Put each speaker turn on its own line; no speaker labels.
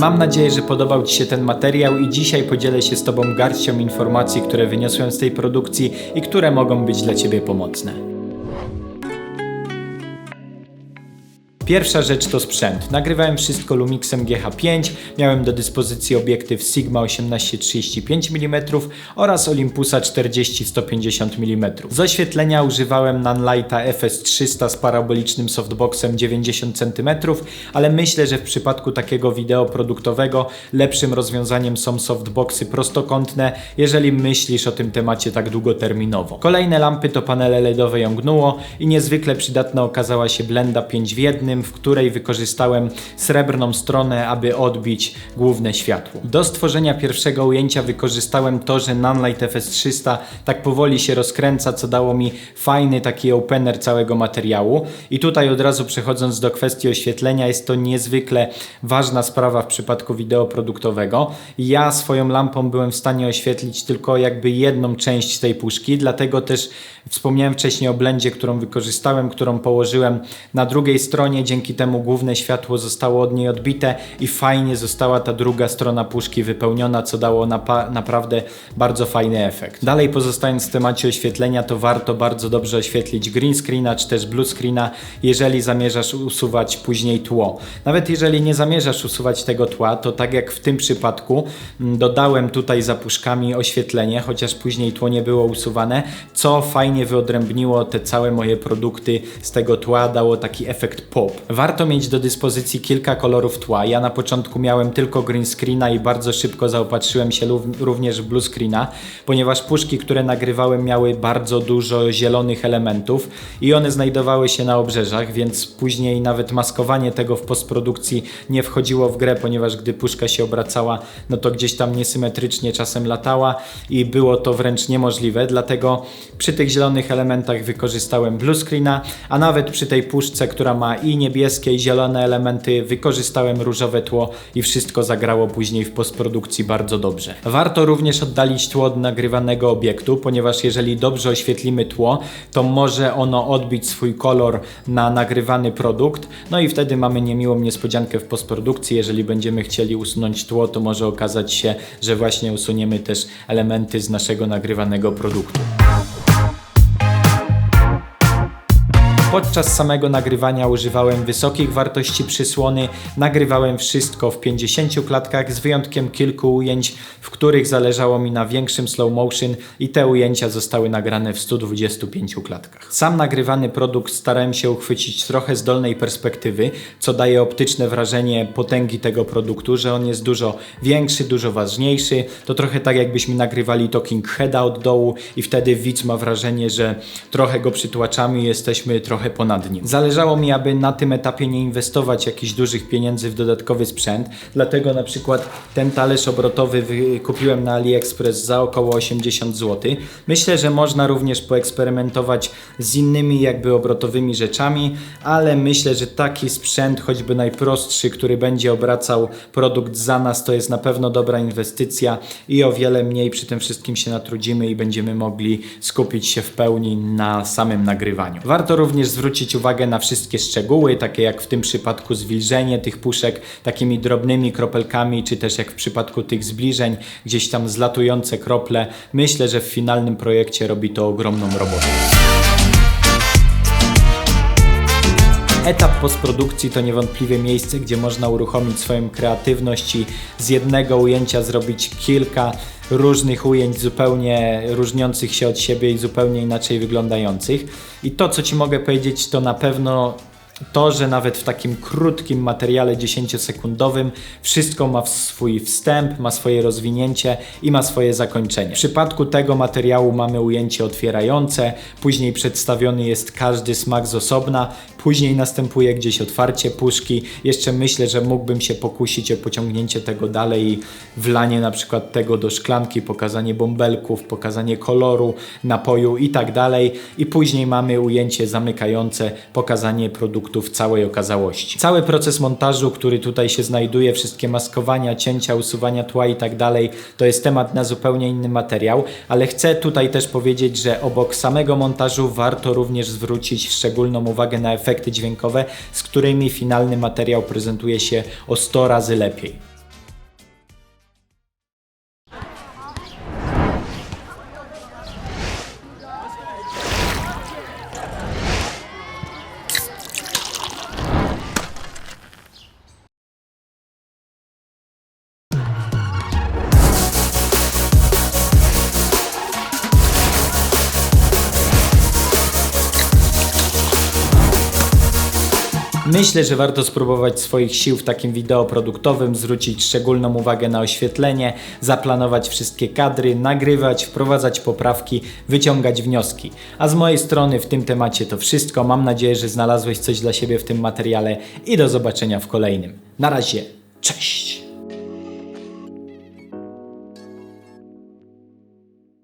Mam nadzieję, że podobał Ci się ten materiał i dzisiaj podzielę się z Tobą garścią informacji, które wyniosłem z tej produkcji i które mogą być dla Ciebie pomocne. Pierwsza rzecz to sprzęt. Nagrywałem wszystko Lumixem GH5, miałem do dyspozycji obiektyw Sigma 18-35 mm oraz Olympusa 40-150 mm. Z oświetlenia używałem Nanlighta FS300 z parabolicznym softboxem 90 cm, ale myślę, że w przypadku takiego wideo produktowego lepszym rozwiązaniem są softboxy prostokątne, jeżeli myślisz o tym temacie tak długoterminowo. Kolejne lampy to panele LEDowe Yongnuo i niezwykle przydatna okazała się blenda 5 w 1, w której wykorzystałem srebrną stronę, aby odbić główne światło. Do stworzenia pierwszego ujęcia wykorzystałem to, że Nanlite FS300 tak powoli się rozkręca, co dało mi fajny taki opener całego materiału. I tutaj od razu przechodząc do kwestii oświetlenia, jest to niezwykle ważna sprawa w przypadku wideo produktowego. Ja swoją lampą byłem w stanie oświetlić tylko jakby jedną część tej puszki, dlatego też wspomniałem wcześniej o blendzie, którą wykorzystałem, którą położyłem na drugiej stronie, dzięki temu główne światło zostało od niej odbite i fajnie została ta druga strona puszki wypełniona, co dało naprawdę bardzo fajny efekt. Dalej pozostając w temacie oświetlenia, to warto bardzo dobrze oświetlić green screena czy też blue screena, jeżeli zamierzasz usuwać później tło. Nawet jeżeli nie zamierzasz usuwać tego tła, to tak jak w tym przypadku mm, dodałem tutaj za puszkami oświetlenie, chociaż później tło nie było usuwane, co fajnie wyodrębniło te całe moje produkty z tego tła, dało taki efekt pop. Warto mieć do dyspozycji kilka kolorów tła. Ja na początku miałem tylko green screena i bardzo szybko zaopatrzyłem się również w blue screena, ponieważ puszki, które nagrywałem miały bardzo dużo zielonych elementów i one znajdowały się na obrzeżach, więc później nawet maskowanie tego w postprodukcji nie wchodziło w grę, ponieważ gdy puszka się obracała, no to gdzieś tam niesymetrycznie czasem latała i było to wręcz niemożliwe, dlatego przy tych zielonych elementach wykorzystałem blue screena, a nawet przy tej puszce, która ma i niebieskie i zielone elementy, wykorzystałem różowe tło i wszystko zagrało później w postprodukcji bardzo dobrze. Warto również oddalić tło od nagrywanego obiektu, ponieważ jeżeli dobrze oświetlimy tło, to może ono odbić swój kolor na nagrywany produkt, no i wtedy mamy niemiłą niespodziankę w postprodukcji. Jeżeli będziemy chcieli usunąć tło, to może okazać się, że właśnie usuniemy też elementy z naszego nagrywanego produktu. Podczas samego nagrywania używałem wysokich wartości przysłony, nagrywałem wszystko w 50 klatkach z wyjątkiem kilku ujęć, w których zależało mi na większym slow motion i te ujęcia zostały nagrane w 125 klatkach. Sam nagrywany produkt starałem się uchwycić trochę z dolnej perspektywy, co daje optyczne wrażenie potęgi tego produktu, że on jest dużo większy, dużo ważniejszy. To trochę tak jakbyśmy nagrywali talking heada od dołu i wtedy widz ma wrażenie, że trochę go przytłaczamy jesteśmy trochę trochę ponad nim. Zależało mi, aby na tym etapie nie inwestować jakichś dużych pieniędzy w dodatkowy sprzęt, dlatego na przykład ten talerz obrotowy kupiłem na AliExpress za około 80 zł. Myślę, że można również poeksperymentować z innymi jakby obrotowymi rzeczami, ale myślę, że taki sprzęt, choćby najprostszy, który będzie obracał produkt za nas, to jest na pewno dobra inwestycja i o wiele mniej przy tym wszystkim się natrudzimy i będziemy mogli skupić się w pełni na samym nagrywaniu. Warto również również zwrócić uwagę na wszystkie szczegóły, takie jak w tym przypadku zwilżenie tych puszek takimi drobnymi kropelkami, czy też jak w przypadku tych zbliżeń, gdzieś tam zlatujące krople. Myślę, że w finalnym projekcie robi to ogromną robotę. Etap postprodukcji to niewątpliwie miejsce, gdzie można uruchomić swoją kreatywność i z jednego ujęcia zrobić kilka różnych ujęć, zupełnie różniących się od siebie i zupełnie inaczej wyglądających. I to, co Ci mogę powiedzieć, to na pewno to, że nawet w takim krótkim materiale 10-sekundowym wszystko ma swój wstęp, ma swoje rozwinięcie i ma swoje zakończenie. W przypadku tego materiału mamy ujęcie otwierające, później przedstawiony jest każdy smak z osobna, później następuje gdzieś otwarcie puszki. Jeszcze myślę, że mógłbym się pokusić o pociągnięcie tego dalej i wlanie na przykład tego do szklanki, pokazanie bąbelków, pokazanie koloru, napoju i tak dalej. I później mamy ujęcie zamykające, pokazanie produktu produktu w całej okazałości. Cały proces montażu, który tutaj się znajduje, wszystkie maskowania, cięcia, usuwania tła i tak dalej, to jest temat na zupełnie inny materiał, ale chcę tutaj też powiedzieć, że obok samego montażu warto również zwrócić szczególną uwagę na efekty dźwiękowe, z którymi finalny materiał prezentuje się o 100 razy lepiej. Myślę, że warto spróbować swoich sił w takim wideo produktowym, zwrócić szczególną uwagę na oświetlenie, zaplanować wszystkie kadry, nagrywać, wprowadzać poprawki, wyciągać wnioski. A z mojej strony w tym temacie to wszystko. Mam nadzieję, że znalazłeś coś dla siebie w tym materiale i do zobaczenia w kolejnym. Na razie, cześć!